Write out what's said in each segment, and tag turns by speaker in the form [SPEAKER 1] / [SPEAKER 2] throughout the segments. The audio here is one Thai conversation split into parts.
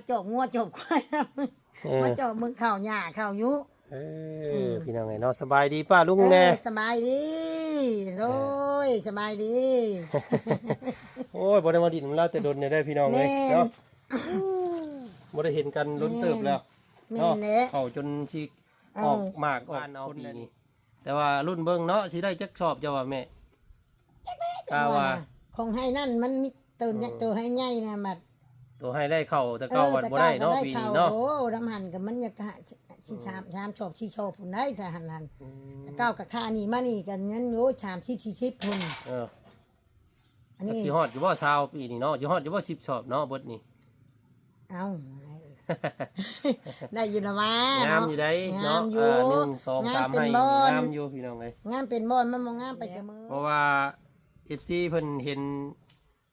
[SPEAKER 1] มาจบงัวจบควาย
[SPEAKER 2] เออ
[SPEAKER 1] มาจบมึงข้าวหญ้าข้าวยุ
[SPEAKER 2] เอ
[SPEAKER 1] อื
[SPEAKER 2] อ
[SPEAKER 1] ม
[SPEAKER 2] พี่น้องไงเนาะสบายดีป้าลุง
[SPEAKER 1] เอ
[SPEAKER 2] แน่
[SPEAKER 1] อสบายดีโอ้ยสบายดี
[SPEAKER 2] โอ้ยบ่ได้มาดินน้ำลาวแต่โดนเนี่ยได้อพี่น้องเลย
[SPEAKER 1] แม่น
[SPEAKER 2] เนาะบ่ได้เห็นกันล้นเติบแล้ว
[SPEAKER 1] แม่
[SPEAKER 2] เนาะ
[SPEAKER 1] นแหละ
[SPEAKER 2] เข้าจนสิ
[SPEAKER 1] เอ
[SPEAKER 2] ออก
[SPEAKER 1] อ
[SPEAKER 2] หมากออกเอาปีนี้แต่ว่ารุ่นเบิ่งเนาะสิได้จักชอบเจ้าว่าแม่กาว่า
[SPEAKER 1] คงให้นั่นมันมีตัวเนี่ยตัวให้ใหญ่นะมัด
[SPEAKER 2] ตัวให้ได้เข้าแต่เก่าวันบ่ได้เนาะปีนี้เนาะ
[SPEAKER 1] โอ้ดำหันกับมันอยากกะที่ชามชามชอบที่ชอบพุ่นได้แต่หันหัน
[SPEAKER 2] อืม
[SPEAKER 1] แต่เก้ากับข้านี่มานี่กันงั้นโอ้ชามที่ที่ชิปพุ่น
[SPEAKER 2] เออ
[SPEAKER 1] อันนี้
[SPEAKER 2] สิฮอดอยู่บ่ชาวปีนี้เนาะสิฮอดอยู่บ่10ชอบเนาะเบิดนี่
[SPEAKER 1] เอาได้อยู่ละวะ
[SPEAKER 2] งาม
[SPEAKER 1] เนาะ
[SPEAKER 2] อยู่ได้เนาะ
[SPEAKER 1] งามอยู่
[SPEAKER 2] อ่าหนึ่งสอง
[SPEAKER 1] งาม
[SPEAKER 2] สาม
[SPEAKER 1] เป็น
[SPEAKER 2] ให้
[SPEAKER 1] บอน
[SPEAKER 2] งามอยู่พี่น้องเลย
[SPEAKER 1] งามเป็นบอนมันมองงามไปเสมอ
[SPEAKER 2] เพราะว่าเอฟซีเพิ่นเห็น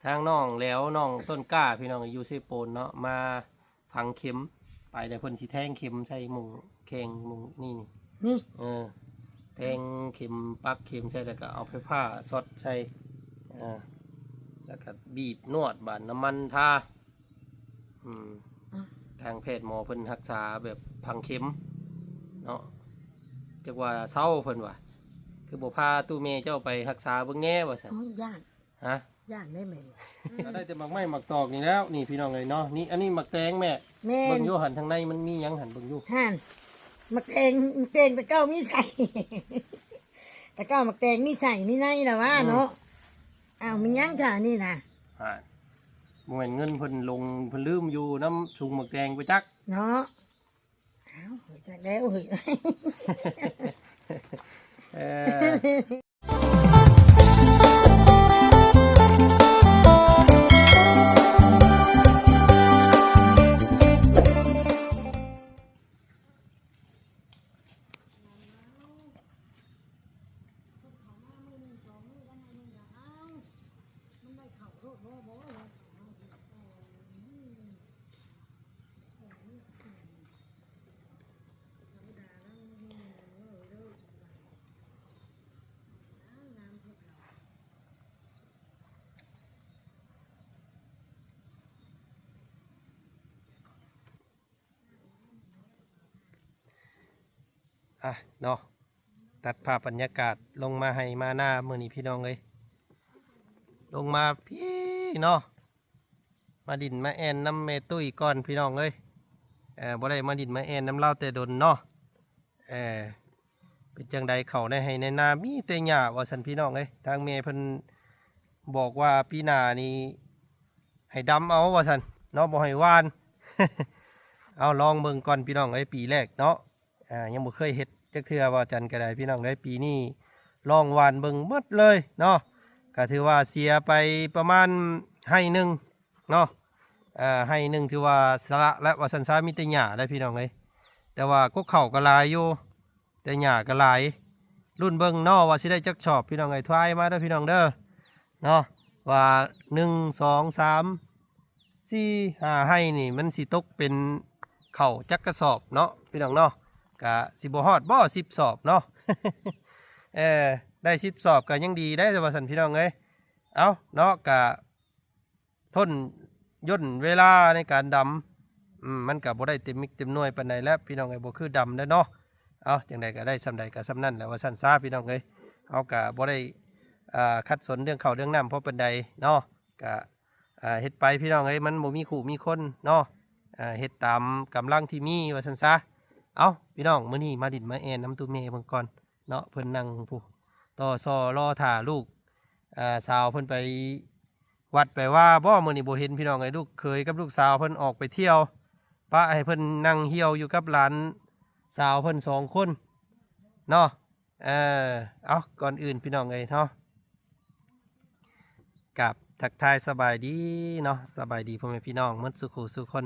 [SPEAKER 2] ทางน้องแล้วน้องต้นกล้าพี่น้องอยู่เซโปนเนาะมาฝังเข็ม ไปแต่เพิ่นสิแทงเข็มใส่หมุงแข่งหมุงนี่นี่
[SPEAKER 1] นี่
[SPEAKER 2] เออแทงเข็มปักเข็มใส่แล้วก็เอาไฟผ้าสอดใส่อ่าแล้วก็บีบนวดบานน้ำมันทาอืมทางแพทย์หมอเพิ่นรักษาแบบพังเข็มเนาะจักว่าเศร้าเพิ่นว่าคือบ่พาตู้เมเจ้าไปรักษาเบิ่งแน่ว่าซั่น
[SPEAKER 1] อ๋อย่าน
[SPEAKER 2] ฮะ
[SPEAKER 1] ย่านได้ไหม
[SPEAKER 2] ก็ได้แต่หมักไม้หมักตอกนี่แล้ว นี่พี่น้องเลยเนาะนี่อันนี้หมักแตงแม่
[SPEAKER 1] แม่
[SPEAKER 2] เบิ่
[SPEAKER 1] น
[SPEAKER 2] งอยู่หันทางในมันมีหยังหันเบิ่งอยู่
[SPEAKER 1] ห่านมักแตงมักแตงแต่เก้ามีใส่แต่เก้ามักแตงมีใส่มีในละวะเนาะอ้าวมียังค่ะนี่นะ
[SPEAKER 2] ฮะบ่แม่นเงินเพิ่นลงเพิ่นลืมอยู่น้ำชุงหมักแตงไปจัก
[SPEAKER 1] เนาะอ้าวเฮ้ยจากแล้วเฮ้ย
[SPEAKER 2] เออ อะเนาะตัดภาพบรรยากาศลงมาให้มาหน้ามื้อนี้พี่น้องเลยลงมาพี่เนาะมาดินมาแอนน้ำเมตุยก่อนพี่น้องเลยเออบ่ได้มาดินมาแอนน้ำเล่าแต่ดนเนาะเออเป็นจังใดเขาได้ให้ในนามีแต่หญ้าว่าสันพี่น้องเลยทางเมเพิ่นบอกว่าปีหน้านี้ให้ดำเอาว่าสันเนาะบ่ให้วาน เอาลองเบิ่งก่อนพี่น้องเอ้ยปีแรกเนาะ อ่า ยังบ่เคยเฮ็ด จักเทือว่าจันก็ได้พี่น้องได้ปีนี้ลองหวานเบิ่งหมดเลยเนาะก็ถือว่าเสียไปประมาณให้หนึ่งเนาะอ่าให้หนึ่งถือว่าสละและว่าสันซามีแต่หญ้าได้พี่น้องเอ้ยแต่ว่าก็เข้าก็ลายอยู่แต่หญ้าก็หลายรุ่นเบิ่งนาะว่าสิได้จักชอบพี่น้องเอ้ยทายมาเด้อพี่น้องเด้อเนาะว่าหนึ่งสองสามสี่ห้าให้นี่มันสิตกเป็นเข่าจักกระสอบเนาะพี่น้องเนาะ กะสิบฮอดบ่สิบสอบเนาะเออได้สิบสอบก็ยังดีได้แต่ว่าสันพี่น้องเอ้ยเอาเนาะกะทนย่นเวลาในการดำอืมมันก็บ่ได้เต็มมิกเต็มหน่วยปานใดแล้วพี่น้องเอ้ยบ่คือดำแล้วเนาะเอาจังใดก็ได้ซำใดก็ซำนั้นแหล้วว่าซั่นซาพี่น้องเอ้ยเอากะบ่ได้อ่าคัดสนเรื่องเข้าเรื่องน้ำเพราะปานใดเนาะกะอ่าเฮ็ดไปพี่น้องเอ้ยมันบ่มีคู่มีคนเนาะอ่าเฮ็ดตามกำลังที่มีว่าซั่นซะ เอาพี่น้องมื้อนี้มาดินมาแอนน้ำตู้เมย์เบิ่งก่อนเนาะเพิ่นนั่งผู้ต่อซอรอถ่าลูกอ่าสาวเพิ่นไปวัดไปว่าบ่มื้อนี้บ่เห็นพี่น้องไอ้ลูกเคยกับลูกสาวเพิ่นออกไปเที่ยวป้าให้เพิ่นนั่งเหี่ยวอยู่กับหลานสาวเพิ่นสองคนเนาะเออเอาก่อนอื่นพี่น้องเอ้ยเนาะกับทักทายสบายดีเนาะสบายดีพ่อแม่พี่น้องหมดสุขุสุขคน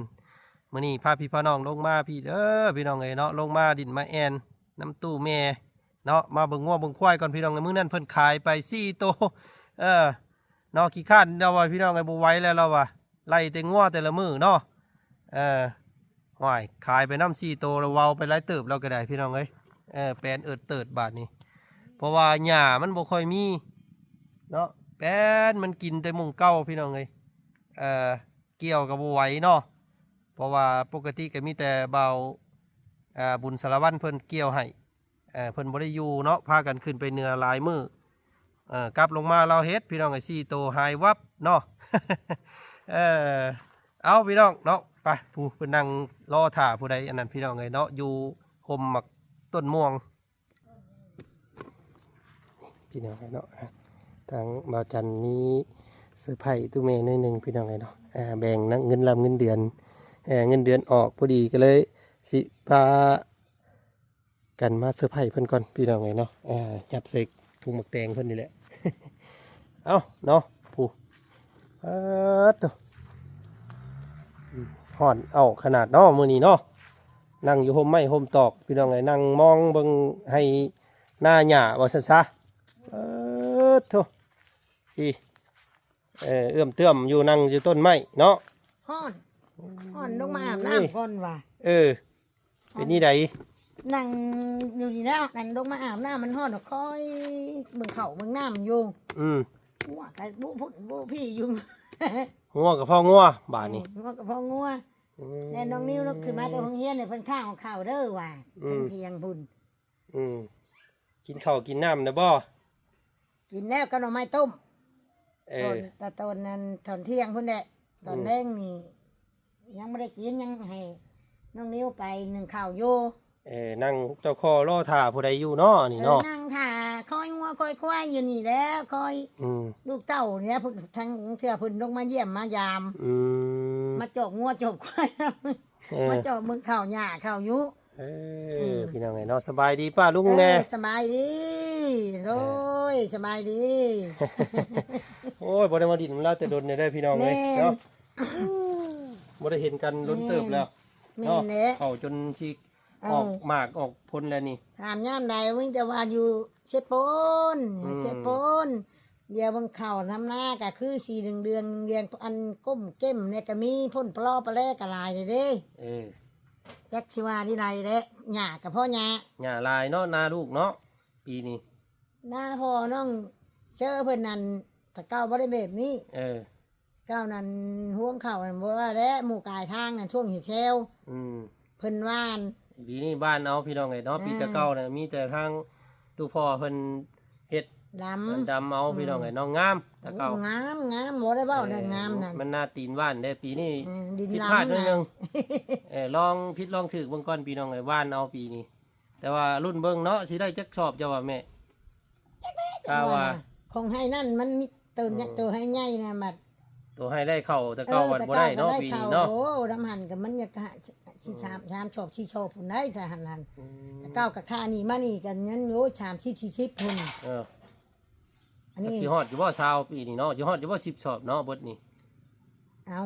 [SPEAKER 2] มื่อนี้พาพี่พ่อน้องลงมาพี่เด้อพี่น้องเอ้ยเนาะลงมาดินมาแอนน้ำตู้แม่เนาะมาเบิ่งงัวเบิ่งควายก่อนพี่น้องเอ้ยมื้อนั้นเพิ่นขายไปสี่โตวเออเนาะขี้ข้านเราว่าพี่น้องเอ้ยบ่ไหวแล้วเราว่าไล่แต่งัวแต่ละมื้อเนาะเออห่วยขายไปน้ำสี่โตวเราเว้าไปหลายเติบเราก็ได้พี่น้องเอ้ยเออแปลนเอิดเติดบาทนี้เพราะว่าหญ้ามันบ่ค่อยมีเนาะแปลนมันกินแต่มุงเก่าพี่น้องเอ้ยเออเกี่ยวกับบ่ไหวเนาะ ราะว่าปกติก็มีแต่เบาบุญสารวัตรเพิ่นเกี่ยวให้เอ่เพิ่นบ่ไดยูเนาะพากันขึ้นไปเนื้อหลายมืออกลับลงมาเราเฮ็ดพี่น้องไอ้4โตหายวับเนาะเออเอาพี่น้องเนาะไปผู้เพิ่นนั่งรอถ่าผู้ใดอันนั้นพี่น้องเอ้ยเนาะอยู่ห่มหมักต้นม่วงพี่น้องเอ้ยเนาะทางบ่าวจันมีเสื้อร์ไผ่ตู้เมย์หน่อยหนึงพี่น้องเอ้ยเนาะแบ่งนักเงินลำเงินเดือน เงินเดือนออกพอดีก็เลยสิพากันมาเสื้อร์ไผ่เพิ่นก่อนพี่น้องเอ้ยเนาะจัดเสกถุงหมักแตงเพิ่นนี่แหละ เอาเนาะผู้เออตัวห่อนเอาขนาดเนาะมือนี้เนาะนั่งอยู่ห่มไม้ห่มตอกพี่น้องเอ้ยนั่งมองเบิ่งให้หน้าหญ้าว่าซั่นซะเออโถพี่เออเอื้อมเตื้อมอยู่นั่งอยู่ต้นไม้เนาะ
[SPEAKER 1] ฮ้อน ฮ้อนลงมาอาบน้ำก่อนว่ะ
[SPEAKER 2] เออ เป็นนี่ใด
[SPEAKER 1] นั่งอยู่นี่แล้วนั่นลงมาอาบน้ำมันฮ้อนก็คอยเบิ่งเข่าเบิ่งน้ำอยู่
[SPEAKER 2] อืม
[SPEAKER 1] หัวกะบุพุ่นบุพี่อยู่
[SPEAKER 2] งัวกับพ่องัวบาดนี้
[SPEAKER 1] งัวกับพ่องัวแน่น้องนิ้วลุกขึ้นมาแต่ห้องเฮียนเนี่ยเพิ่นข้าวของข้าวเด้อว่ะ
[SPEAKER 2] อืม
[SPEAKER 1] เที่ยงๆพุ่น
[SPEAKER 2] อืมกินข้าวกินน้ำนะบ่
[SPEAKER 1] กินแล้วก็หน่อไม้ต้ม
[SPEAKER 2] เอ
[SPEAKER 1] ตอ
[SPEAKER 2] อน
[SPEAKER 1] แต่ตอนนั้นตอนเที่ยงพุ่นแหละตอน
[SPEAKER 2] อืม
[SPEAKER 1] แรกนี่ ยังไม่ได้กินยังให้น้องนิ้วไปหนึ่งข้าวโย
[SPEAKER 2] เออนั่งเจ้าคอรอท่าผู้ใดอยู่เนาะนี่
[SPEAKER 1] เออ
[SPEAKER 2] เนาะ
[SPEAKER 1] นั่งถ่าคอยงัวคอยควายอยู่นี่แหล้วคอย
[SPEAKER 2] อืม
[SPEAKER 1] ลูกเต้าเนี่ยพุ่นทั้งเถื่อพุ่นลงมาเยี่ยมมายาม
[SPEAKER 2] อืม
[SPEAKER 1] มาจอกงัวจอกควาย
[SPEAKER 2] เออ
[SPEAKER 1] มาจอกมึงข้าวหญ้าข้าวยุ
[SPEAKER 2] เอ
[SPEAKER 1] อื
[SPEAKER 2] อ
[SPEAKER 1] ม
[SPEAKER 2] พี่น้องไงเนาะสบายดีป้าลุง
[SPEAKER 1] เอ
[SPEAKER 2] แม่
[SPEAKER 1] อสบายดีโอ้ยสบายดี
[SPEAKER 2] โอ้ยบ่ได้มาดินน้ำลาวแต่โดนเนี่ยได้อพี่น้องเลย
[SPEAKER 1] แม่น
[SPEAKER 2] เนาะ บ่ได้เห็นกันล้นเติบแล้ว
[SPEAKER 1] แม่
[SPEAKER 2] เนาะ
[SPEAKER 1] นแหละ
[SPEAKER 2] เข้าจนชี
[SPEAKER 1] เออ
[SPEAKER 2] ออกหมากออกพ้นแล้วนี่
[SPEAKER 1] ถามย่ามใดวิ่งแต่ว่าอยู่เชฟโปน
[SPEAKER 2] อืม
[SPEAKER 1] เชฟโปนเดี๋ยวเบางเข่าน้ำหน้าก็คือสีเดืองเดืองเรียงอันก้มเก้มเนี่ยก็มีพ่นปลอปลาแรกกระลายเลยเด้
[SPEAKER 2] เออ
[SPEAKER 1] จักชิวาที่ไรเด้หญ้ากับพ่อหญ้า
[SPEAKER 2] หญ้าลายเนาะนาลูกเนาะปีนี้
[SPEAKER 1] หน้าพ่อน้องเชื่อเพิ่นนั่นถ้าเก้าบ่ได้แบบนี้
[SPEAKER 2] เออ
[SPEAKER 1] เก้านั้นห่วงเข่านั่นบ่ว่าแล้วหมู่กายทางนั่นช่วงหิเชล
[SPEAKER 2] อืม
[SPEAKER 1] เพิ่นว่าน
[SPEAKER 2] ปีนี้บ้านเอาพี่น้องไงเนาะปี
[SPEAKER 1] อ่า
[SPEAKER 2] จะเก่าเนี่ยมีแต่ทางตู้พ่อเพิ่นเฮ็ด
[SPEAKER 1] ด
[SPEAKER 2] เพิ่นำ ดำเอาพี่น้องไงเนาะงามแต่เก่างา
[SPEAKER 1] มงามบ่ได้เบ้าได้งามนั่น
[SPEAKER 2] มันน่าตีนว่านได้ปีนี้
[SPEAKER 1] เออดิน
[SPEAKER 2] ผิด
[SPEAKER 1] ล้ำ
[SPEAKER 2] พลาดนิดนึ
[SPEAKER 1] นะ
[SPEAKER 2] งเออลองพิดลองถือเบิ่งก่อนปีน้องไงว่านเอาปีนี้ แต่ว่ารุ่นเบิ่งเนาะสิได้จักชอบเจ้าว่าแม่กาว่า
[SPEAKER 1] คงให้นั่นมันมีตัวเนี่ย
[SPEAKER 2] อืม
[SPEAKER 1] ตัวให้ใหญ่นะบัด
[SPEAKER 2] ตัวให้ได้เข้าแต่เก่าวันบ่ได้เนาะปีนี้เนาะ
[SPEAKER 1] โอ้ดำหันกับมันอยากหาชีชามชามชอบชีโชอบพุ่นได้ถ้าหันหัน
[SPEAKER 2] อืม
[SPEAKER 1] แต่เก้ากับข้านี่มานี่กันยันโอ้ชามที่ชีชิบพุ่น
[SPEAKER 2] เออ
[SPEAKER 1] อันนี้
[SPEAKER 2] สิฮอดอยู่บ่ชาวปีนี้เนาะสิฮอดอยู่บ่10ชอบเนาะเบิดนี่
[SPEAKER 1] เอา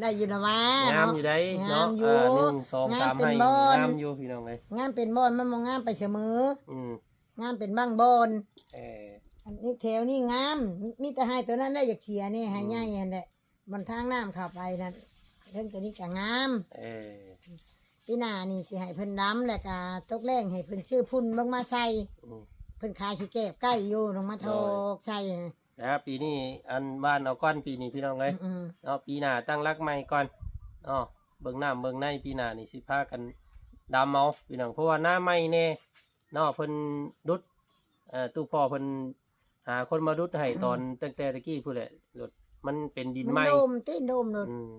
[SPEAKER 1] ได้อยู่ละวะ
[SPEAKER 2] งาม
[SPEAKER 1] เนาะ
[SPEAKER 2] อยู่ได้
[SPEAKER 1] งา
[SPEAKER 2] เนาะ
[SPEAKER 1] มอยู่
[SPEAKER 2] อ่าหนึ่งสอง
[SPEAKER 1] งาม
[SPEAKER 2] สาม
[SPEAKER 1] เป็น
[SPEAKER 2] ให้
[SPEAKER 1] บอน
[SPEAKER 2] งามอยู่พี่น้องเลย
[SPEAKER 1] งามเป็นบอนมันมองงามไปเสมอ
[SPEAKER 2] อืม
[SPEAKER 1] งามเป็นบ้างบอน
[SPEAKER 2] เออ
[SPEAKER 1] อันนี้แถวนี่งามมีแต่ให้ตัวนั้นได้อยากเสียนี่ให้
[SPEAKER 2] อืม
[SPEAKER 1] ใหญ่อันแหละมันทางน้ำเข้าไปนั่นเรื่องตัวนี้ก็งาม
[SPEAKER 2] เออ
[SPEAKER 1] พี่นานี่สิให้เพิ่นดำแล้วก็ตกแรงให้เพิ่นชื่อพุ่นลงมาใส่
[SPEAKER 2] อืม
[SPEAKER 1] เพิ่นขายขี้แก็บใกล้อยู่ลงมาโทกใส่
[SPEAKER 2] แล้วปีนี้อันบ้านเอาก้อนปีนี้พี่น้องเลย
[SPEAKER 1] อืม
[SPEAKER 2] เนาะปีหน้าตั้งรักใหม่ก่อนเนาะเบิ่งน้ำเบิ่งในปีหน้านี่สิพากันดำเอาพี่น้องเพราะว่าหน้าใหม่แน่เนาะเพิ่นดุดเอ่อตู้พ่อเพิ่น หาคนมาดุดให้ตอนตั้งแต่ตะกี้พู้นแหละรถมันเป็นดิน
[SPEAKER 1] มัน
[SPEAKER 2] ใหม่
[SPEAKER 1] โดมตีนโดมโดด
[SPEAKER 2] อืม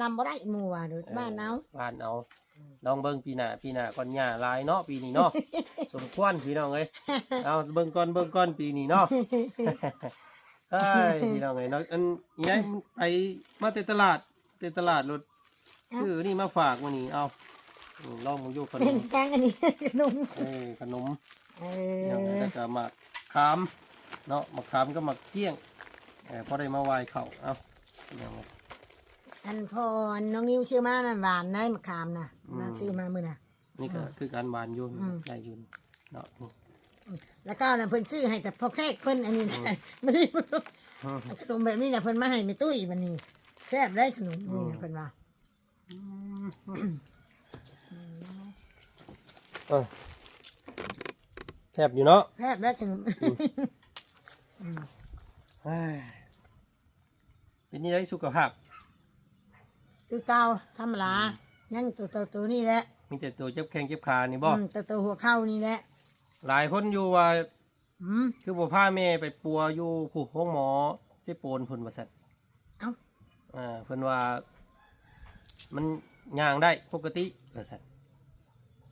[SPEAKER 1] ดำบ่ได้หมู่ว่าโดดบ้านเอา
[SPEAKER 2] บ้านเอาลองเบิ่งปีหน้าปีหน้าก่อนหญ้าหลายเนาะปีนี้เนาะสมควรพี่น้องเอ้ยเอาเบิ่งก่อนเบิ่งก่อนปีนี้เนาะเอ้ยพี่น้องเอ้ยเนาะอันนี้ไงมันไปมาแต่ตลาดแต่ตลาดรถซื้อนี่มาฝากมานี่เอาอืมลองมึงอยู่ขน
[SPEAKER 1] เป็น
[SPEAKER 2] ม
[SPEAKER 1] กลางอันนี้ขนม
[SPEAKER 2] เออขนม
[SPEAKER 1] เอ
[SPEAKER 2] อย่าง
[SPEAKER 1] อ
[SPEAKER 2] แล้วก็หมัก ขามเนาะหมักขามก็หมักเกี้ยงเออพอได้มาไหวเขาเอาอย่างนี้
[SPEAKER 1] อันพอน้องนิ้วชื่อมานั่นหวานได้มะขามน่ะ
[SPEAKER 2] อืม
[SPEAKER 1] น่าชื่อมามื้อน่ะ
[SPEAKER 2] นี่ก็คือการบานอยุ่น
[SPEAKER 1] อืม
[SPEAKER 2] ได้อยุ่นเนาะนี่
[SPEAKER 1] แล้วก็น่ะเพิ่นซื้อให้แต่พอแค่เพิ่นอันนี้นะมันนี่
[SPEAKER 2] อืม
[SPEAKER 1] ขนมแบบนี้น่ะเพิ่นมาให้แม่ตุ้ยมันนี่แซ่บได้ขนมนี่น่ะเพิ่นว่า
[SPEAKER 2] เออ แซ่บอยู่เนาะ
[SPEAKER 1] แซ่บได้ขนม
[SPEAKER 2] เอ้ยเป็นนี่ได้สุขภาพ
[SPEAKER 1] คือเก่าธรรมดายังตัวตัวตัวนี่แหละ
[SPEAKER 2] มีแต่ตัวเจ็บแข้งเจ็บขานี่บ่
[SPEAKER 1] อืมตัวตัวหัวเข้านี่แหละ
[SPEAKER 2] หลายคนอยู่ว่า
[SPEAKER 1] อืม
[SPEAKER 2] คือบ่พาแม่ไปปัวอยู่ผู้ห้องหมอเจ็บโปนเพิ่นว่าซั่น
[SPEAKER 1] เอ้า
[SPEAKER 2] อ่าเพิ่นว่า มันย่างได้ปกติว่าซั่น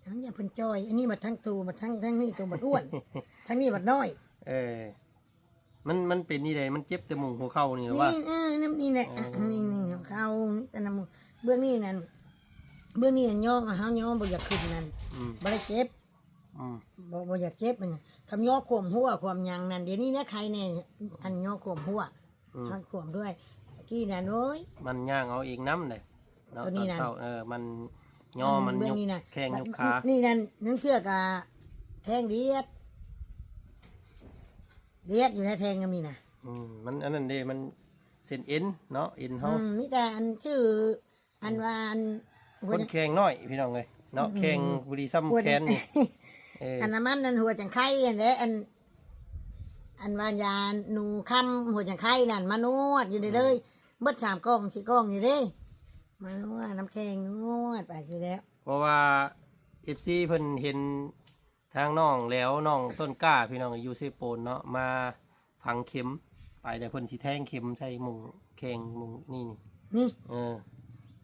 [SPEAKER 1] ทั้งอย่าเพิ่นจอย อันนี้มาทั้งตัวมาทั้งทั้งนี่ตัวบัดอ้วน ทั้งนี่บัดน้อย
[SPEAKER 2] เออ มันมันเป็นนี่เลยมันเจ็บแต่หมุงหัวเข่านี่หรือว่า
[SPEAKER 1] นี่เออน้ำนี่แหละ
[SPEAKER 2] อ๋อ
[SPEAKER 1] นี่นี่ของเขาแต่น้ำเบื้องนี้นั่นเบื้องนี้นั่นย่องอะเฮาย่องบ่อยากขึ้นนั่น
[SPEAKER 2] อืม
[SPEAKER 1] บ่ได้เจ็บ
[SPEAKER 2] อืม
[SPEAKER 1] บ่บ่อยากเจ็บมันน่ะคำย่อข่มหัวข่มหยังนั่นเดี๋ยวนี้นะใครแน่อันย่อข่มหัว
[SPEAKER 2] อืม
[SPEAKER 1] ทางข่มด้วยเมื่อกี้นั่นโอ้ย
[SPEAKER 2] มันย่างเอาเองน้ำเลยเนาะ
[SPEAKER 1] ตัว
[SPEAKER 2] ต
[SPEAKER 1] นี้
[SPEAKER 2] อน
[SPEAKER 1] น่ะ
[SPEAKER 2] เช้าเออมัน ย่อมัน
[SPEAKER 1] เบื้
[SPEAKER 2] ย
[SPEAKER 1] อง
[SPEAKER 2] ก
[SPEAKER 1] นี้น่ะ
[SPEAKER 2] แข้งยกขา
[SPEAKER 1] นี่นั่นนั่นเคือกะแทงเดียดเดียดอยู่ในแทงก็มีน่ะ
[SPEAKER 2] อืมมันอันนั้นเด้มันเส้นเอ็นเนาะเอ็น
[SPEAKER 1] อื
[SPEAKER 2] เฮาม
[SPEAKER 1] มีแต่อันชื่อ อันว่าอัน
[SPEAKER 2] คนแข้งน้อยพี่น้องเลยเนาะแข้งบุรีซ้ำแขนนี่เออ
[SPEAKER 1] อันน้ำมันนั่นหัวจังไข่อันนี้อัน อันวานยาหนูคำหัวจังไข่นั่นมานวดอยู่เด้เลยเบิดสามกล้องสี่กล้องอยู่เด้ มานวดน้ำแข็งนวดไปทีแล้ว
[SPEAKER 2] เพราะว่าเอฟซีเพิ่นเห็นทางน้องแล้วน้องต้นกล้าพี่น้องอยู่เซโปนเนาะมาฝังเข็มไปแต่เพิ่นสิแทงเข็มใส่หมุงแข้งหมุงนี่นี่
[SPEAKER 1] นี่
[SPEAKER 2] เออ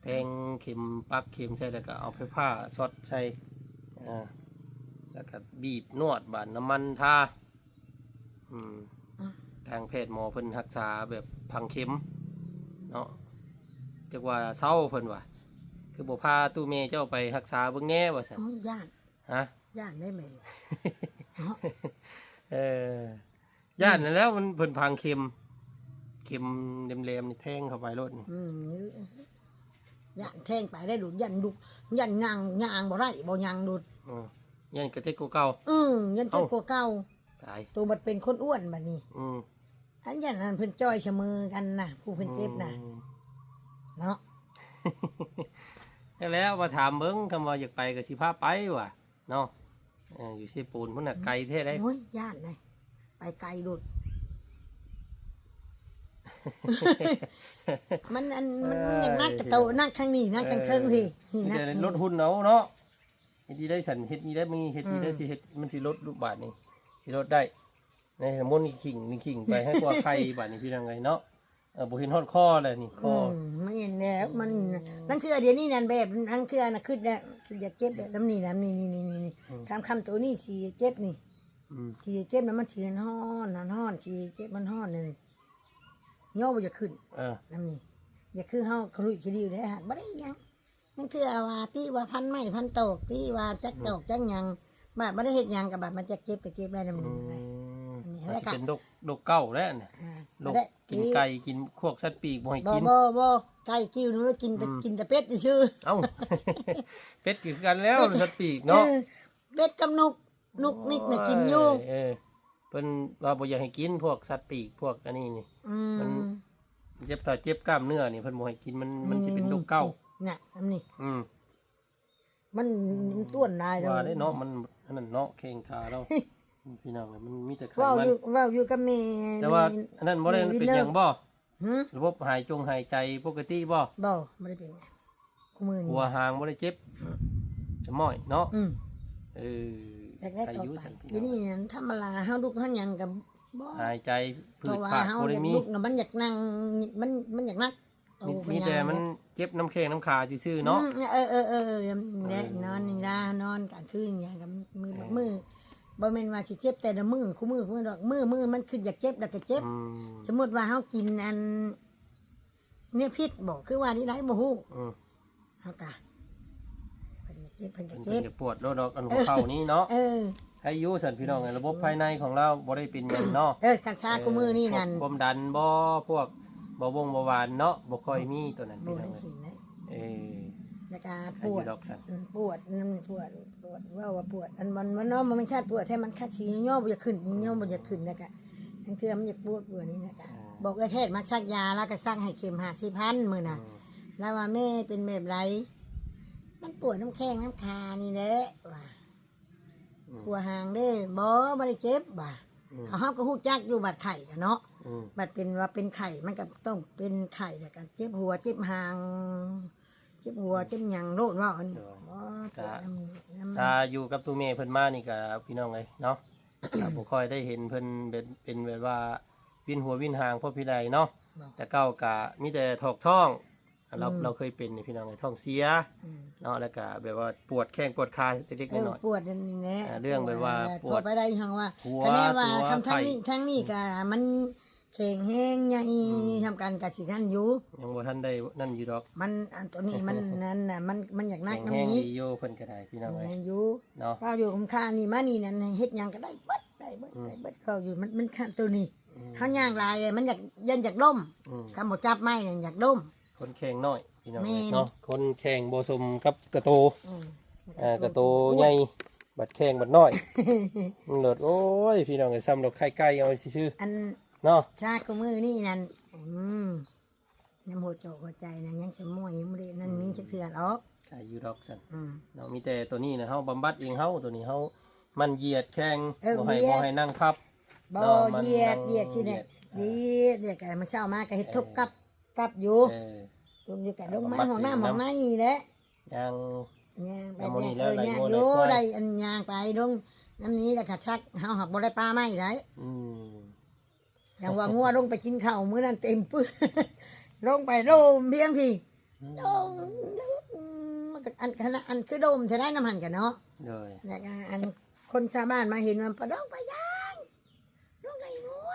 [SPEAKER 2] แทงเข็มปักเข็มใส่แล้วก็เอาไฟผ้าซอดใส่อ่าแล้วก็บีบนวดบานน้ำมันทาอืมทางแพทย์หมอเพิ่นรักษาแบบพังเข็มเนาะ จักว่าเศร้าเพิ่นว่าคือบ่พาตู้เมย์เจ้าไปรักษาเบิ่งแน่ว่าซั่น
[SPEAKER 1] อ๋อย่าน
[SPEAKER 2] ฮะ
[SPEAKER 1] ย่านได้ไหมเนาะ
[SPEAKER 2] เออย่านนั่นแล้วมันเพิ่นพังเข็มเข็มเล็มๆนี่แทงเข้าไปรถนี่
[SPEAKER 1] อืมย่านแทงไปได้ดูดยันดุยันยางยางบ่ไรบ่ยางดุด
[SPEAKER 2] อือยันกระเทกเก่า
[SPEAKER 1] อืมยันเจ็บกว่าเก่า
[SPEAKER 2] ๆตาย
[SPEAKER 1] ตัวมันเป็นคนอ้วนบัดนี้
[SPEAKER 2] อืม
[SPEAKER 1] อันยันนั้นเพิ่นจ้อยเสมอกันนะผู้เพิ่นเจ็บนะ
[SPEAKER 2] อืม
[SPEAKER 1] เนาะ
[SPEAKER 2] แล้วแล้วมาถามเบิ้งคำว่าอยากไปกับสิพาไปว่ะเนาะเอออยู่เชปูนพุ่นน่ะไกลแท้ได้
[SPEAKER 1] โอ้ยย่านเลยไปไกลดุด มันอันมันอย่างนักกระโตนักทางนี้นักทางเทิงพี่นี่
[SPEAKER 2] มี
[SPEAKER 1] นัก
[SPEAKER 2] แต่ลดหุ่นเอาเนาะเฮ็ดดีได้สันเฮ็ดดีได้มึงเฮ็ดดีได้
[SPEAKER 1] อืม
[SPEAKER 2] สิเฮ็ดมันสิลดรูปบาทนี่สิลดได้ในสมุนนี่ขิงนี่ขิงไปให้กว่าใครบาทนี่พี่นังไงเนาะ เออบ่เห็นฮอดคอเลยนี่ค
[SPEAKER 1] อื
[SPEAKER 2] อ
[SPEAKER 1] มไม่เห็นแล้วมันนั่นคือเดี๋ยวนี้นั่นแบบนั่นคืออันน่ะคือเนี่ยคืออยากเจ็บแบบน้ำนี่น้ำนี่นี่นี่นี่นี่คำคำตัวนี้สีเจ็บนี่
[SPEAKER 2] อืม
[SPEAKER 1] สีเจ็บนั้นมันสีห้อนนั่นห้อนสีเจ็บมันห้อนนั่นย่อบ่อยากขึ้น
[SPEAKER 2] เออ
[SPEAKER 1] น้ำนี่อย่าคือเฮาคลุยคลิวได้ฮะบ่ได้หยังนั่นคือว่าที่ว่าพันไม้พันตอกที่ว่าจักตอกจักหยังบาดบ่ได้เฮ็ดหยังกับบาดมันจะเก็บก็เก็บได้นำ
[SPEAKER 2] อื
[SPEAKER 1] นี่ได้
[SPEAKER 2] ม
[SPEAKER 1] อันนี้
[SPEAKER 2] อาจ
[SPEAKER 1] แล้ว
[SPEAKER 2] สิ
[SPEAKER 1] ก็
[SPEAKER 2] เป็นดก ดกเก้าแล้วเนี่ย
[SPEAKER 1] อ่า
[SPEAKER 2] ด
[SPEAKER 1] บ่
[SPEAKER 2] ก
[SPEAKER 1] ได้
[SPEAKER 2] กินไก่กินพวกสัตว์ปีกบ่ให้
[SPEAKER 1] บ่
[SPEAKER 2] กิน
[SPEAKER 1] บ่บ่ไก่กิ้วนี่ว่ากินแต่
[SPEAKER 2] อืม
[SPEAKER 1] กินแต่เป็ดนี่ชื่อ
[SPEAKER 2] เอ้า เป็ดคือกันแล้วสัตว์ปีกเนาะ
[SPEAKER 1] ออเป็ดกับนกนกนิกน่ะกินอยู่
[SPEAKER 2] เออเพิ่นว่าบ่อยากให้กินพวกสัตว์ปีกพวกอันนี้นี่
[SPEAKER 1] อื
[SPEAKER 2] มัน
[SPEAKER 1] ม
[SPEAKER 2] เจ็บตาเจ็บกล้ามเนื้อนี่เพิ่นบ่ให้กินมันมันสิเป็นโรคเก้า
[SPEAKER 1] น่ะอันนี้
[SPEAKER 2] อืม
[SPEAKER 1] มันมันต้วนได้เลย
[SPEAKER 2] ว่าได้เนาะมันอันนั้นเนาะแข้งขาเรา พี่น้องมันมีแต่ไข
[SPEAKER 1] เว้า
[SPEAKER 2] มั
[SPEAKER 1] อนยู่เว้าอยู่กับแม่
[SPEAKER 2] แต่ว่า
[SPEAKER 1] แม่
[SPEAKER 2] อันนั้นบ่ได้
[SPEAKER 1] แม่วิ
[SPEAKER 2] เป็น
[SPEAKER 1] นเนอร์
[SPEAKER 2] หยังบ่
[SPEAKER 1] หึ
[SPEAKER 2] ระบบหายจงหายใจปกติบ่
[SPEAKER 1] บ่บ่ได้เป็นหยังคู่มือนี่
[SPEAKER 2] หัวหางบ่ได้เจ็บจะม้อยเนาะ
[SPEAKER 1] อืม
[SPEAKER 2] เออ
[SPEAKER 1] อยากได้
[SPEAKER 2] อา
[SPEAKER 1] ต่อ
[SPEAKER 2] ยุ
[SPEAKER 1] ไป
[SPEAKER 2] สันพี่
[SPEAKER 1] ที
[SPEAKER 2] น้อง
[SPEAKER 1] นี้นั่นธรรมดาเฮาลูกเฮาหยังกับบ่
[SPEAKER 2] หายใจพื
[SPEAKER 1] เพราะ
[SPEAKER 2] ช
[SPEAKER 1] ว่า
[SPEAKER 2] ผัก
[SPEAKER 1] เฮา
[SPEAKER 2] บ่
[SPEAKER 1] อ
[SPEAKER 2] ได้
[SPEAKER 1] ยาก
[SPEAKER 2] มี
[SPEAKER 1] ลุกน่ะมันอยากนั่งมันมันอยากนักเอา
[SPEAKER 2] มี
[SPEAKER 1] ไป
[SPEAKER 2] มี
[SPEAKER 1] ย่าง
[SPEAKER 2] แต่มัน
[SPEAKER 1] เย
[SPEAKER 2] เจ็บน้ำแข้งน้ำขาซื่อๆเนาะ
[SPEAKER 1] อืมเออเออเออเออแน่นอนนี่ล่ะนอนกลางคืนอย่างกับมือ
[SPEAKER 2] เออ
[SPEAKER 1] มือ บ่แม่นว่าสิเจ็บแต่ละมือคู่มือคู่มือดอกมือมือมันคืออยากเจ็บแล้วก็เจ็บ
[SPEAKER 2] อืม
[SPEAKER 1] สมมุติว่าเฮากินอัน เนี่ยพิษบอกคือว่านี่ไรบ่ฮู้
[SPEAKER 2] อืม
[SPEAKER 1] เฮากะเพิ่นอยากเจ็บเพิ่นก็
[SPEAKER 2] มัน
[SPEAKER 1] เจ็บ
[SPEAKER 2] จะปวดโรคดอกอันหัวเข่านี้เนาะ
[SPEAKER 1] เออ
[SPEAKER 2] ให้อยูสันพี่น้องไงระบบภายในของเราบ่ได้เป็นหยังเนาะ
[SPEAKER 1] เออกันซาคู่มือนี่นั่น
[SPEAKER 2] พวกความดันบ่พวกเบาบงเบาหวานเนาะบ่ค่อยมีตัวนั้น
[SPEAKER 1] บ่
[SPEAKER 2] พี่น้
[SPEAKER 1] ได้
[SPEAKER 2] องเอ้ย
[SPEAKER 1] เห็นนะ
[SPEAKER 2] เออ
[SPEAKER 1] แล้วก็
[SPEAKER 2] ให้
[SPEAKER 1] ป
[SPEAKER 2] อ
[SPEAKER 1] วด
[SPEAKER 2] ยู่ดอกสัน
[SPEAKER 1] อืมปวดนั่นปวด ปวดว่าว่าปวดอันมันมันเนาะมันไม่ใช่ปวดแท้มันคัดสีย่อบ่อยากขึ้นย่อบ่อยากขึ้นแล้วก็ทั้งเทื่อมันอยากปวดปวดนี่นะก็บอกไอ้แพทย์มาซักยาแล้วก็ซักให้เข็ม50,000มื้อน่ะ แล้วว่าแม่เป็นแบบไร มันปวดน้ำแข้งน้ำคานี่แหละว่า
[SPEAKER 2] อืม
[SPEAKER 1] หัวหางเด้บ่บ่ได้เจ็บว่า
[SPEAKER 2] อืม
[SPEAKER 1] เขาเฮาก็ฮู้จักอยู่บัดไข่กันเนาะ
[SPEAKER 2] อืม
[SPEAKER 1] บัดเป็นว่าเป็นไข่มันก็ต้องเป็นไข่แล้วก็เจ็บหัวเจ็บหาง เจ็บหัวเจ็บหยังโลดว่าอันนี้
[SPEAKER 2] เดี๋ยว
[SPEAKER 1] บ่ปวดน้ำน้ำ
[SPEAKER 2] ตาอยู่กับตัวเมย์เพิ่นมานี่ก็พี่น้องเลยเนาะ ก็บ่ค่อยได้เห็นเพิ่นเป็นเป็นแบบว่าวินหัววินหางพ่อพี่ใดเนาะ
[SPEAKER 1] บอก
[SPEAKER 2] แต่เก้ากะมีแต่ถอกท้อง เรา
[SPEAKER 1] อืม
[SPEAKER 2] เราเคยเป็นนี่พี่น้องเลยท้องเสีย
[SPEAKER 1] อืม
[SPEAKER 2] เนาะแล้วก็แบบว่าปวดแข้งปวดขาเล็ก
[SPEAKER 1] เอ
[SPEAKER 2] ๆ
[SPEAKER 1] อ
[SPEAKER 2] น้อย
[SPEAKER 1] ปวดนั่นแหละ
[SPEAKER 2] อ่าเรื่องแบบว่าปวด
[SPEAKER 1] ปวดไปได้ยังว่า
[SPEAKER 2] หัว
[SPEAKER 1] คะแนนว่า
[SPEAKER 2] หัว
[SPEAKER 1] คำทั้งนี้
[SPEAKER 2] ไข้
[SPEAKER 1] ทั้งนี้ก็มัน แข็งแห้งยัง
[SPEAKER 2] อืม
[SPEAKER 1] ทำการกัดสิกันอยู่
[SPEAKER 2] ๆยังบ่ทันได้นั่นอยู่ดอก
[SPEAKER 1] มันอันตัวนี้มันนั่นน่ะมันมันอยากนัก
[SPEAKER 2] แห้ง
[SPEAKER 1] น้ำ
[SPEAKER 2] ๆ
[SPEAKER 1] นี้
[SPEAKER 2] ดีอยู่เพิ่นก็ได้พี่น้องเลย
[SPEAKER 1] มันอยู่
[SPEAKER 2] เนาะ
[SPEAKER 1] ว่าอยู่คุ้มค่านี่มานี่นั่นเฮ็ดหยังก็ได้เบิดได้เบิด
[SPEAKER 2] อืม
[SPEAKER 1] ได้เบิดเขาอยู่มันมันขั้นตัวนี้
[SPEAKER 2] อืม
[SPEAKER 1] เฮาย่างลายมันอยากยันอยากล่ม
[SPEAKER 2] อืม
[SPEAKER 1] คำบ่จับไม้นั่นอยากล่ม
[SPEAKER 2] คนแข้งน้อยพี่น้อง
[SPEAKER 1] แม่
[SPEAKER 2] เลย
[SPEAKER 1] น
[SPEAKER 2] เนาะคนแข้งบ่สมกับกระโต
[SPEAKER 1] อืม
[SPEAKER 2] อ่ากระโตใหญ่บัดแข้งบัดน้อย มันโหลดโอ้ยพี่น้องไอ้ซ้ำดอกไข่ไก่เอาซื่อ
[SPEAKER 1] อัน
[SPEAKER 2] ๆ เนาะ
[SPEAKER 1] ชาก็มือนี่นั่นอืมน้ำหัวโจกหัวใจนั่นยังจะม่วยยังบ่ได้นั่นมีจักเทื่อหรอก
[SPEAKER 2] ไก่อยู่ดอกสั่น
[SPEAKER 1] อืม
[SPEAKER 2] เนาะมีแต่ตัวนี้นะเฮาบำบัดเองเฮาตัวนี้เฮามันเหยียดแข้ง
[SPEAKER 1] เออ
[SPEAKER 2] บ่ให้
[SPEAKER 1] เหยียด
[SPEAKER 2] บ่ให้นั่งพับ
[SPEAKER 1] บ่
[SPEAKER 2] เนาะมัน
[SPEAKER 1] เหยียด
[SPEAKER 2] นั่ง
[SPEAKER 1] เหยียดที่เนี่ย
[SPEAKER 2] เหยี
[SPEAKER 1] เห
[SPEAKER 2] ย
[SPEAKER 1] ยี
[SPEAKER 2] ด
[SPEAKER 1] ยดเหยียดกันมันเช้ามาก็เฮ็ดทุบกับกับอยู่
[SPEAKER 2] เออ
[SPEAKER 1] ตุมอยู่กับลงมา
[SPEAKER 2] บัด
[SPEAKER 1] ห้องน้ำ
[SPEAKER 2] เอง
[SPEAKER 1] ห้องในนี่แหละ
[SPEAKER 2] ยัง
[SPEAKER 1] ย่างไป
[SPEAKER 2] เอาหมดนี่
[SPEAKER 1] เนี่ย
[SPEAKER 2] แล้
[SPEAKER 1] เอ
[SPEAKER 2] ว
[SPEAKER 1] อ
[SPEAKER 2] ได้
[SPEAKER 1] ย่าง
[SPEAKER 2] หมด
[SPEAKER 1] อยู่
[SPEAKER 2] ได้
[SPEAKER 1] ได้อันย่างไปลงน้ำนี้แล้วก็ชักเฮาหักบ่ได้ปลาไม้ได้
[SPEAKER 2] อืม
[SPEAKER 1] อย่างว่างัวลงไปกินข้าวมื้อนั้นเต็มปื้อลงไปโลมเพียงพี่โลมมันก็อันคณะอันคือโดมจะได้น้ำหันกันเนาะ
[SPEAKER 2] เลย
[SPEAKER 1] แล้วก็อันคนชาวบ้านมาเห็นมันปลาดองปลาย่างลงไหนงัว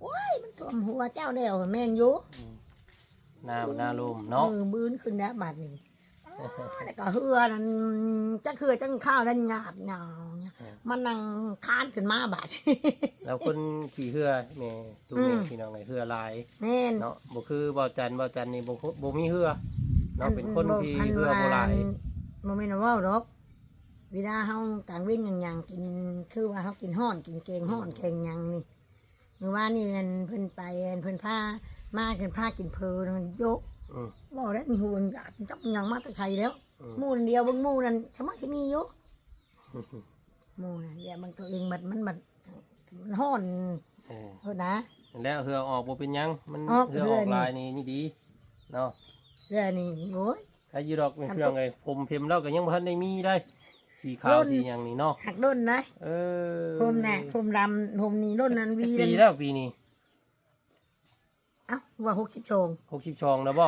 [SPEAKER 1] โอ้ยมันท่วมหัวเจ้าเดียวแม่นอยู่
[SPEAKER 2] หน้าหน้าลมเนาะ
[SPEAKER 1] มือบื้นขึ้นแล้วบาดนี้อ๋อแล้วก็เฮือนั่นจักเฮือจังข้าวนั่นหยาดหยาเนี่ย มันนั่งคานขึ้นมาบาด
[SPEAKER 2] แล้วคนขี่เหือแม่ตัว
[SPEAKER 1] อื
[SPEAKER 2] แม่
[SPEAKER 1] ม
[SPEAKER 2] พี่น้องไอ้เหือหลาย
[SPEAKER 1] แม่น
[SPEAKER 2] เนาะบ่คือบ่จันบ่จันนี่บ่บ่มีเหือเนาะเป็นคนที่
[SPEAKER 1] อั
[SPEAKER 2] เหือบ่หลาย
[SPEAKER 1] โมเมนต์ว่าหรอกเวลาเฮากลางเว้นอย่างๆกินคือว่าเฮากินห้อนกินเกงห้อนเกงหยังนี่เมื่อวานนี่เพิ่นเพิ่นไปเพิ่นพามาเพิ่นพากินเพลินมันยก
[SPEAKER 2] อืม
[SPEAKER 1] บ่ได้มีหุ่นหยาดจับหยังมาแต่ไทยแล้ว
[SPEAKER 2] อืม
[SPEAKER 1] หมู่นั่นเดียวเบางหมู่นั่นสมัยจะมีอยู่ หมู่นั่นอย่ามันตัวเองมันมันมันมันห้อน
[SPEAKER 2] เออ
[SPEAKER 1] เพิ่นนะ
[SPEAKER 2] แล้วเหือออกบ่เป็นหยัง มัน
[SPEAKER 1] ออก
[SPEAKER 2] เหือ
[SPEAKER 1] เหื
[SPEAKER 2] อ
[SPEAKER 1] อ
[SPEAKER 2] อก
[SPEAKER 1] นี่
[SPEAKER 2] ลายนี่นี่ดีเนาะ
[SPEAKER 1] เรื่องนี้โอ้ย
[SPEAKER 2] ถ้าอยู่ดอกเป็น
[SPEAKER 1] ทำ
[SPEAKER 2] เครื่อง
[SPEAKER 1] ตุ๊ก
[SPEAKER 2] ไงผมเพ็มแล้วก็ยังบ่ทันได้มีได้ สีขาว
[SPEAKER 1] รุ่น
[SPEAKER 2] สีหยังนี่เนาะ
[SPEAKER 1] หักด้นนะ
[SPEAKER 2] เออ
[SPEAKER 1] ผมน่ะผมดำผมนี่ด้นนั้นวี
[SPEAKER 2] ปี
[SPEAKER 1] นั่น
[SPEAKER 2] แล้วปีนี้
[SPEAKER 1] เอ้าว่าหกสิบโชง
[SPEAKER 2] 60ชองแล้วบ่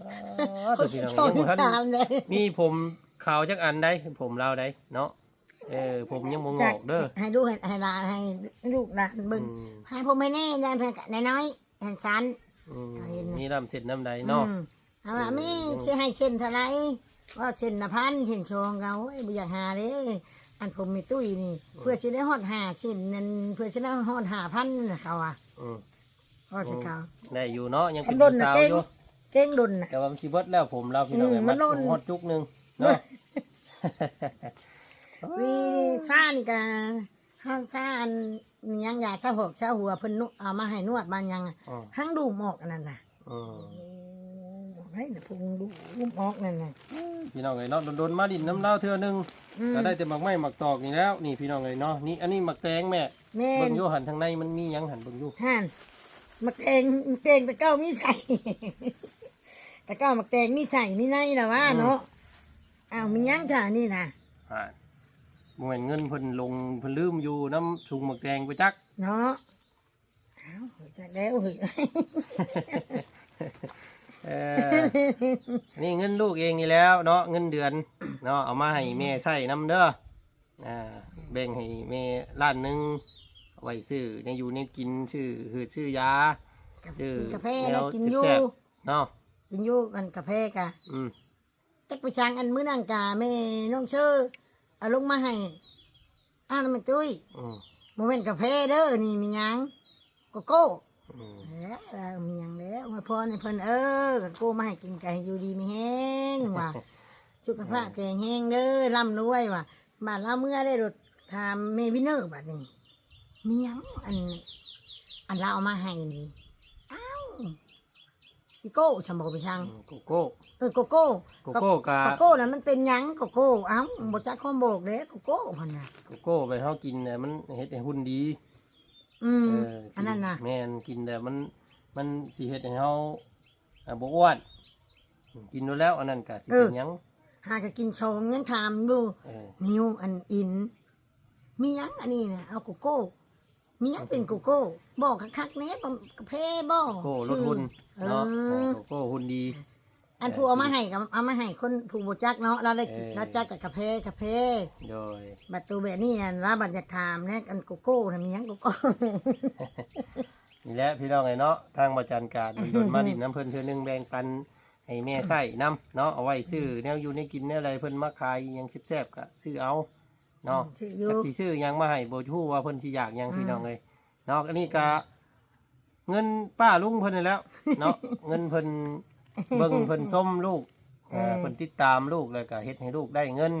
[SPEAKER 2] อ๋อ
[SPEAKER 1] ห
[SPEAKER 2] ตัว
[SPEAKER 1] กสิ
[SPEAKER 2] พี่
[SPEAKER 1] บ
[SPEAKER 2] น้อง
[SPEAKER 1] โชง
[SPEAKER 2] ยังบ่ทัน
[SPEAKER 1] สามเลย
[SPEAKER 2] มีผมขาวจักอันได้ผมเราได้เนาะ เออผมยังบ่งอกเด้อ
[SPEAKER 1] ให้ดูให้ให้หลานให้ลูกหลานเบิ่ง
[SPEAKER 2] อืม
[SPEAKER 1] ให้ผมไม่แน่ยันเพิ่นกะน้อยๆให้ฉัน
[SPEAKER 2] อืม
[SPEAKER 1] เอาเห็นไหม
[SPEAKER 2] มีน้ำเสร็จน้ำใดเนาะ
[SPEAKER 1] อืมเอาว่า
[SPEAKER 2] เออ
[SPEAKER 1] แม่
[SPEAKER 2] ยัง
[SPEAKER 1] สิให้เส้นเท่าไหรว่าเส้นละพันเส้นโชงเขาโอ้ยบ่อยากหาเด้อันผมมีตุ้ยนี่ เพื่อสิได้ฮอดหาเส้นนั่นเพื่อสิได้ฮอดหาพันน่ะเขาอะ
[SPEAKER 2] อืม
[SPEAKER 1] ฮอดสิเขา
[SPEAKER 2] ได้อยู่เนาะยังเป็น
[SPEAKER 1] ทำดน
[SPEAKER 2] ผู้
[SPEAKER 1] น่ะ
[SPEAKER 2] สาว
[SPEAKER 1] เก่ง
[SPEAKER 2] อยู่
[SPEAKER 1] เก่งดุนน่ะ
[SPEAKER 2] แต่ว่ามันสิเบิดแล้วผมเราพี่น้อง
[SPEAKER 1] อืม
[SPEAKER 2] ไอ้
[SPEAKER 1] มั
[SPEAKER 2] มัน
[SPEAKER 1] นล่น
[SPEAKER 2] ฮอดจุกหนึงเนาะ
[SPEAKER 1] วีซ่านี่ก็ห้างซ่าอันยังยาซาหกซาหัวเพิ่นนุเอามาให้นวดบางยังอะ
[SPEAKER 2] อืม
[SPEAKER 1] หังดูหมอกอันนั้นน่ะ
[SPEAKER 2] อืม
[SPEAKER 1] ให้น่ะพุงดูหมอกนั่นน่ะ
[SPEAKER 2] พี่น้องไอ้เนาะโดนๆมาดินน้ำเล่าวเทื่อหนึง
[SPEAKER 1] อืม
[SPEAKER 2] ก็ได้แต่หมักไม้หมักตอกนี่แล้ว นี่พี่น้องไอ้เนาะนี่อันนี้หมักแตงแม่
[SPEAKER 1] แม่
[SPEAKER 2] เบิ่
[SPEAKER 1] น
[SPEAKER 2] งอยู่หันทางในมันมีหยังหันเบิ่งอยู่
[SPEAKER 1] ห่านมักแตงมักแตงแต่เก้ามีใส่ แต่เก้ามักแตงมีใส่มีในล่ะว่าเนาะอ้าวมียังค่ะนี่น่ะ
[SPEAKER 2] อ่า บ่แม่นเงินเพิ่นลงเพิ่นลืมอยู่น้ำถุงหมักแตงไปจัก
[SPEAKER 1] เนาะอ้าวจากแล้วเฮ้ย
[SPEAKER 2] เออ นี่เงินลูกเองนี่แล้วเนาะเงินเดือน เนาะเอามาให้แม่ใส่น้ำเด้ออ่าแบ่งให้แม่ล้านหนึงเอาไว้ซื้อในอยู่ในกินชื่อหืดชื่อยา ชื่อ
[SPEAKER 1] กินกาแฟ
[SPEAKER 2] แน
[SPEAKER 1] แล้ว
[SPEAKER 2] ว
[SPEAKER 1] กินอยู่
[SPEAKER 2] แซ่บ เนาะ
[SPEAKER 1] กินอยู่กันกาแฟกะ
[SPEAKER 2] อืม
[SPEAKER 1] จักไปช้างอันมื้อนังกาแม่น้องเชื่อ เอาลงมาให้อ้าวนั่นมันตุ้ย
[SPEAKER 2] อืม
[SPEAKER 1] โมเมนต์กาแฟเด้อนี่มีหยังโกโก้
[SPEAKER 2] อืม
[SPEAKER 1] เอ้อแล้วมีหยังแล้วมาพอในเพิ่นเออโกโก้มาให้กินไก่อยู่ดีมีแห้งว่ะสุขภาพแข็งแห้งเด้อร่ำรวยว่ะบาดเราเมื่อได้รถทำเมวินเนอร์บัดนี้มีหยังอันอันเราเอามาให้นี่อ้าว พี่โก้ฉันบอกไปช่าง
[SPEAKER 2] โกโก้
[SPEAKER 1] เออโกโก้
[SPEAKER 2] โกโก้กะ
[SPEAKER 1] โกโก้นั้นมันเป็นหยังโกโก้เอ้าบ่จักข้อมบอกเด้โกโก้พันน่ะ
[SPEAKER 2] โกโก้ไปเฮากินเนี่ยมันเฮ็ดให้หุ่นดี
[SPEAKER 1] อืม
[SPEAKER 2] เออ
[SPEAKER 1] อันนั้นน่ะ
[SPEAKER 2] แม่นกินแต่มันมันสิเฮ็ดให้เฮาอ่าบ่อ้วนกินดูแล้ว อันนั้นก็สิ
[SPEAKER 1] เอ
[SPEAKER 2] เป็
[SPEAKER 1] อ
[SPEAKER 2] นหยัง
[SPEAKER 1] หากะกินชงยังถามอยู่
[SPEAKER 2] เออ
[SPEAKER 1] นิ้วอันอิน มีหยังอันนี้นะเอาโกโก้ มีหยังเป็นโกโก้บอกคักๆแหน่บ่กระเพบ่
[SPEAKER 2] โก้ลดหุ้น
[SPEAKER 1] เอ
[SPEAKER 2] เนาะ
[SPEAKER 1] อ
[SPEAKER 2] โก้หุ้นดี
[SPEAKER 1] อันผู้เอามาให้กับเอามาให้คนผู้บ่จักเนาะเราได้กิน
[SPEAKER 2] เออ
[SPEAKER 1] เราจักกับกระเพกระเพ
[SPEAKER 2] โดย
[SPEAKER 1] บัตรตัวแบบนี้อันรับบัตรอยากถามเนี่ยอันโกโก้น่ะมีหยังโกโก้
[SPEAKER 2] นี่แหละพี่น้องไอ้เนาะทางบาจันการโดนมาดินน้ำเพิ่นเทื่อนึงแบ่งปันให้แม่ใส่น้ำเนาะเอาไว้ซื้อแนวอยู่ในกินแนวอะไรเพิ่นมาขายหยังแซ่บๆก็ซื้อเอาเนาะ
[SPEAKER 1] ชื่ออยู่
[SPEAKER 2] จักสิซื้อหยังมาให้บ่ฮู้ว่าเพิ่นสิอยากหยังพี่น้องเอ้ยเนาะอันนี้ก็ เงินป้าลุงเพิ่นนี่แหล้ว เนาะ เงินเพิ่นเบิ่งเพิ่นส้มลูกเออเพิ่นติดตามลูกแล้วก็เฮ็ดให้ลูกได้เงิน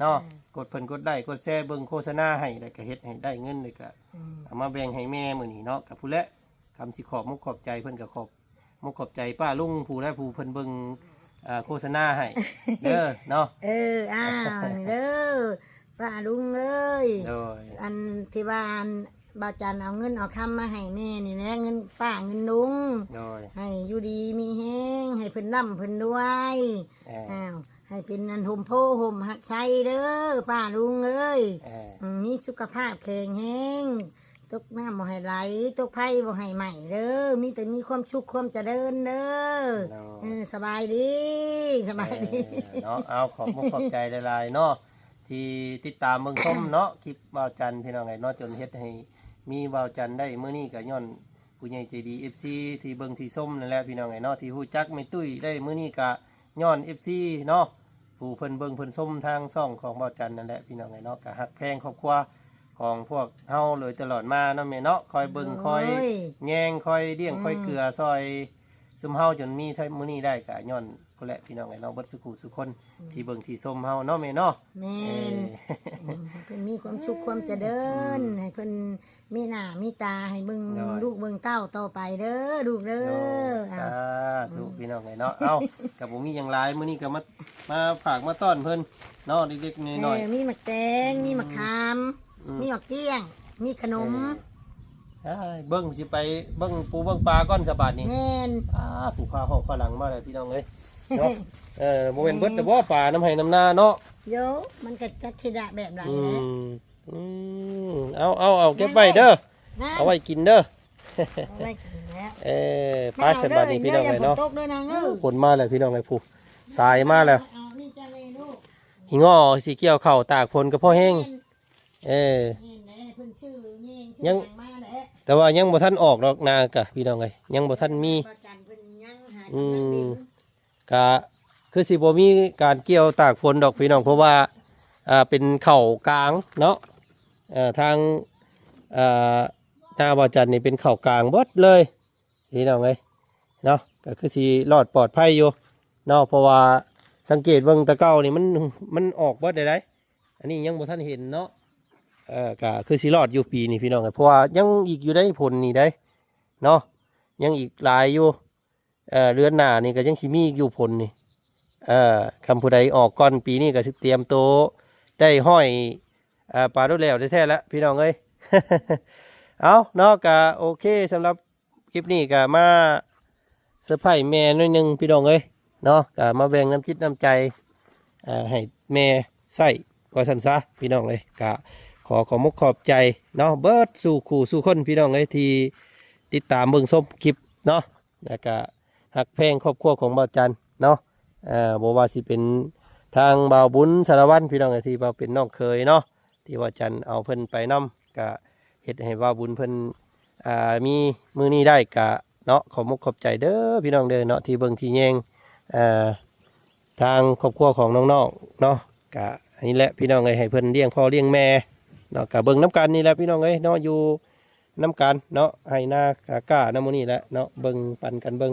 [SPEAKER 2] เนาะกดเพิ่นกดได้กดแชร์เบิ่งโฆษณาให้แล้วก็เฮ็ดให้ได้เงินเลยก็
[SPEAKER 1] อืม
[SPEAKER 2] เอามาแบ่งให้แม่มื้อนี้เนาะกับผู้และคำสิขอบมุกขอบใจเพิ่นก็ขอบมุกขอบใจป้าลุงผู้และผู้เพิ่นเบิ่งอ่าโฆษณาให้เด้อเนาะ
[SPEAKER 1] เอออ้าวนี่เด้อป้าลุงเอ้ย
[SPEAKER 2] โดย
[SPEAKER 1] อันที่ว่าอัน บาจันเอาเงินเอาคำมาให้แม่นี่นะเงินป้าเงินลุง
[SPEAKER 2] โดย
[SPEAKER 1] ให้อยู่ดีมีแห้งให้เพิ่นร่ำเพิ่นด้วย
[SPEAKER 2] เออ
[SPEAKER 1] อ้าวให้เป็นอันห่มโพห่มหักไซเด้อป้าลุงเอ้ย
[SPEAKER 2] เออ
[SPEAKER 1] อืมมีสุขภาพแข็งแรงตกน้ำบ่ให้ไหลตกไผ่บ่ให้ใหม่เด้อมีแต่มีความสุขความเจริญเด้อ
[SPEAKER 2] เนาะ
[SPEAKER 1] เออสบายดีสบายดี
[SPEAKER 2] เออเนาะเอาขอบมุกขอบใจหลายๆเนาะที่ติดตามเบิ่งชมเนาะคลิปบ่าวจันทร์พี่น้องไงเนาะจนเฮ็ดให้ มีบ่าวจันทร์ได้มื้อนี้ก็ย้อนผู้ใหญ่ใจดี FC ที่เบิ่งที่ส้มนั่นแหละพี่น้องไงเนาะที่ฮู้จักไม่ตุ้ยได้มื้อนี้ก็ย้อน FC เนาะผู้เพิ่นเบิ่งเพิ่นส้มทางช่องของบ่าวจันทร์นั่นแหละพี่น้องไงเนาะก็ฮักแพงครอบครัวของพวกเฮาเลยตลอดมาเนาะแม่เนาะคอยเบิ่งคอย
[SPEAKER 1] โอ้ย
[SPEAKER 2] แยงคอยเลี้ยง
[SPEAKER 1] อืม
[SPEAKER 2] คอยเกลือซอยซุมเฮาจนมีเท่ามื้อนี้ได้ก็ย้อนพุ่นแหละพี่น้องไอ้น้องเบิดสุขุสุคนที่เบิ่งที่ส้มเฮาเนาะแม่เนาะ
[SPEAKER 1] แม่
[SPEAKER 2] เอนอ
[SPEAKER 1] อืมให้เพิ่นมีความสุขความเจริญให้เพิ่น มีหน้ามีตาให้เบิ่ง
[SPEAKER 2] น้อย
[SPEAKER 1] ลูกเบิ่งเต้าต่อไปเด้อลูกเด้อ
[SPEAKER 2] สา
[SPEAKER 1] อ้าว
[SPEAKER 2] ธุพี่น้องไอ้เนาะ เอ้ากับบ่มีหยังหลายมื้อนี้ก็มา มาฝากมาต้อนเพิ่นเนาะเล็กๆน้อย
[SPEAKER 1] เออมีหมักแตงมีหมักขาม
[SPEAKER 2] อืม
[SPEAKER 1] มีหมักเกี้ยง มีขนม
[SPEAKER 2] ๆอ้ายเบิ่งสิไปเบิ่งปูเบิ่งปลาก่อนสบาดนี้
[SPEAKER 1] แม่น
[SPEAKER 2] อ้าผู้พาห้องฝรั่งมาเลยพี่น้องเอ้ยเนาะ เออบ่แม่นเบิดแต่บ่ปลาน้ำไห้น้ำนาเนาะ
[SPEAKER 1] โยมันก็จักทิดะแบบไร
[SPEAKER 2] อื
[SPEAKER 1] นะ
[SPEAKER 2] ม อืมเอาเอาเอาเก็บไว้เด้อ
[SPEAKER 1] นะ
[SPEAKER 2] เอาไว้กินเด้อ
[SPEAKER 1] เอาไว้กินแล้ว
[SPEAKER 2] เออป้าสบายดีพี่น้องเลยเนาะ
[SPEAKER 1] ตกด้วยนะเงือ
[SPEAKER 2] ฝนมาแล้วพี่น้องเลยผู้สายมาแล้ว
[SPEAKER 1] เอานี่จะเลยลูก
[SPEAKER 2] หิงอสีเกี่ยวเข่าตากฝนก็พ่อแห้งเออ
[SPEAKER 1] เห็นไหมเพิ่นชื่อเงี้ย
[SPEAKER 2] ยั
[SPEAKER 1] ยังงมาแหละ
[SPEAKER 2] แต่ว่ายังบ่ทันออกดอกนากะพี่น้องเลยยังบ่ทันมี
[SPEAKER 1] ประกันเพิ่นยังหา
[SPEAKER 2] อื
[SPEAKER 1] กำลัง
[SPEAKER 2] ม
[SPEAKER 1] ดิน
[SPEAKER 2] กะคือสิบ่มีการเกี่ยวตากฝนดอกพี่น้องเพราะว่าอ่าเป็นเข่ากลางเนาะเอ่อ ทางหน้าบอจันนี่เป็นเข่ากลางบดเลยพี่น้องเลยเนาะก็คือสิรอดปลอดภัยอยู่เนาะเพราะว่าสังเกตเบิ่งตะเก้านี่มันมันออกบดได้ไดอันนี้ยังบ่ทันเห็นเนาะเออก็คือสิรอดอยู่ปีนี้พี่น้องเอ้ยเพราะว่ายังอีกอยู่ได้ผลนี่ได้เนาะยังอีกหลายอยู่เออเรือนหน้านี่ก็ยังสิมีอยู่ผลนี่เออคำผู้ใดออกก่อนปีนี้ก็สิเตรียมโตได้ห้อย อ่อปลาดุแล้วแท้แล้วพี่น้องเอ้ยเอาเนาะก็โอเคสำหรับคลิปนี้ก็มาเซอร์ไพรส์แม่หนิดนึงพี่น้องเอ้ยเนาะก็มาแบ่งน้ำจิตน้ำใจอ่อให้แม่ใส่ว่าสันซะพี่น้องเลยก็ขอขอมุกขอบใจเนาะเบิร์ดสู่ขู่สู่คนพี่น้องเลยที่ติดตามเบิ่งส้มคลิปเนาะแล้วก็หักแพงครอบครัวของบ่าวจันเนาะอ่อบ่ว่าสิเป็นทางบ่าวบุญสารวัตรพี่น้องที่บ่าวเป็นน้องเคยเนาะ ที่ว่าจันเอาเพิ่นไปนํก็เฮ็ดให้บ่าบุญเพิ่นอ่ามีมือนี้ได้ก็เนาะขอมุกขอบใจเด้อพี่น้องเด้อเนาะที่เบิ่งที่แยงอ่อทางครอบครัวของน้องๆเนาะก็อันนี้แหละพี่น้องเอ้ยให้เพิ่นเลี้ยงพ่อเลี้ยงแม่เนาะก็เบิ่งน้ำกันนี่แหละพี่น้องเอ้ยเนาะอยู่น้ำกันเนาะให้หน้ากะก้าน้ำมือนี้แหละเนาะเบิ่งปันกันเบิ่ง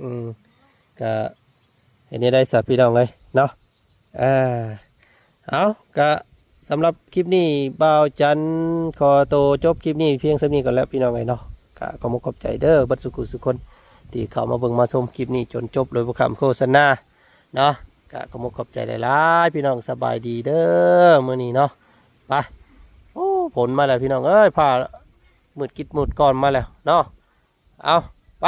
[SPEAKER 2] อืมก็เห็นนี้ได้สับพี่น้องเลยเนาะอ่าเอาก็ สำหรับคลิปนี้บ่าวจันขอโตจบคลิปนี้เพียงสำนี้ก่อนแล้วพี่น้องเลยเนาะก็ขอมขอบใจเด้อบัดสุขุสุคน ที่เข้ามาเบิ่งมาชมคลิปนี้จนจบโดยประคำโฆษณาเนาะก็ขอมขอบใจหลายๆพี่น้องสบายดีเด้อมื้อนี้เนาะไปโอ้ผลมาแล้วพี่น้องเอ้ยผ่ามืดกิดมืดก่อนมาแล้วเนาะเอาไป